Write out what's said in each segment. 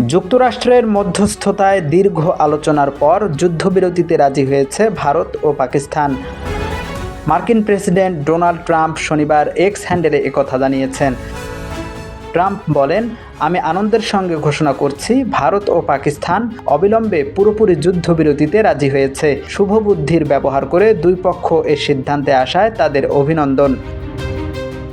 যুক্তরাষ্ট্রের মধ্যস্থতায় দীর্ঘ আলোচনার পর যুদ্ধবিরতিতে রাজি হয়েছে ভারত ও পাকিস্তান। মার্কিন প্রেসিডেন্ট ডোনাল্ড ট্রাম্প শনিবার এক্স হ্যান্ডেলে একথা জানিয়েছেন। ট্রাম্প বলেন, আমি আনন্দের সঙ্গে ঘোষণা করছি, ভারত ও পাকিস্তান অবিলম্বে পুরোপুরি যুদ্ধবিরতিতে রাজি হয়েছে। শুভবুদ্ধির ব্যবহার করে দুই পক্ষ এ সিদ্ধান্তে আসায় তাদের অভিনন্দন।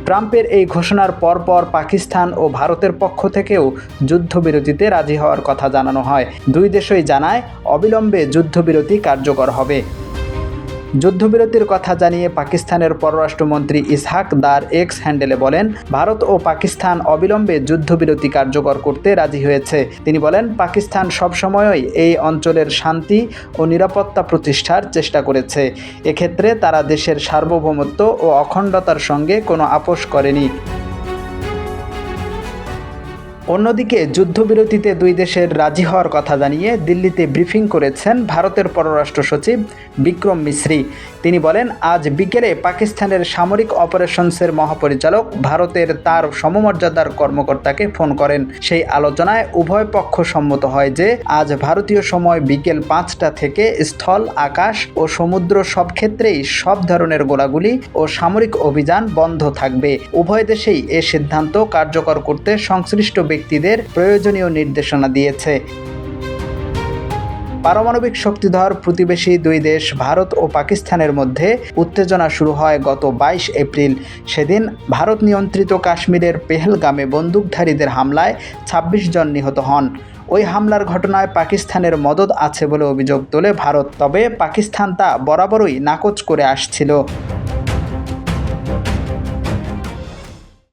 ট্রাম্পের এই ঘোষণার পরপর পাকিস্তান ও ভারতের পক্ষ থেকেও যুদ্ধবিরতিতে রাজি হওয়ার কথা জানানো হয়। দুই দেশই জানায়, অবিলম্বে যুদ্ধবিরতি কার্যকর হবে। যুদ্ধবিরতির কথা জানিয়ে পাকিস্তানের পররাষ্ট্রমন্ত্রী ইসহাক দার এক্স হ্যান্ডেলে বলেন, ভারত ও পাকিস্তান অবিলম্বে যুদ্ধবিরতি কার্যকর করতে রাজি হয়েছে। তিনি বলেন, পাকিস্তান সবসময়ই এই অঞ্চলের শান্তি ও নিরাপত্তা প্রতিষ্ঠার চেষ্টা করেছে। এক্ষেত্রে তারা দেশের সার্বভৌমত্ব ও অখণ্ডতার সঙ্গে কোনো আপোষ করেনি। অন্যদিকে, যুদ্ধবিরতিতে দুই দেশের রাজি হওয়ার কথা জানিয়ে দিল্লিতে ব্রিফিং করেছেন ভারতের পররাষ্ট্র সচিব বিক্রম মিশ্রি। তিনি বলেন, আজ বিকেলে পাকিস্তানের সামরিক অপারেশনসের মহাপরিচালক ভারতের তার সমমর্যাদার কর্মকর্তাকে ফোন করেন। সেই আলোচনায় উভয় পক্ষ সম্মত হয় যে, আজ ভারতীয় সময় বিকেল পাঁচটা থেকে স্থল, আকাশ ও সমুদ্র সব ক্ষেত্রেই সব ধরনের গোলাগুলি ও সামরিক অভিযান বন্ধ থাকবে। উভয় দেশেই এ সিদ্ধান্ত কার্যকর করতে সংশ্লিষ্ট ব্যক্তিদের প্রয়োজনীয় নির্দেশনা দিয়েছে। পারমাণবিক শক্তিধর প্রতিবেশী দুই দেশ, ভারত ও পাকিস্তানের মধ্যে উত্তেজনা শুরু হয় গত বাইশ এপ্রিল। সেদিন ভারত নিয়ন্ত্রিত কাশ্মীরের পেহেলগামে বন্দুকধারীদের হামলায় ২৬ জন নিহত হন। ওই হামলার ঘটনায় পাকিস্তানের মদত আছে বলে অভিযোগ তোলে ভারত, তবে পাকিস্তান তা বরাবরই নাকচ করে আসছিল।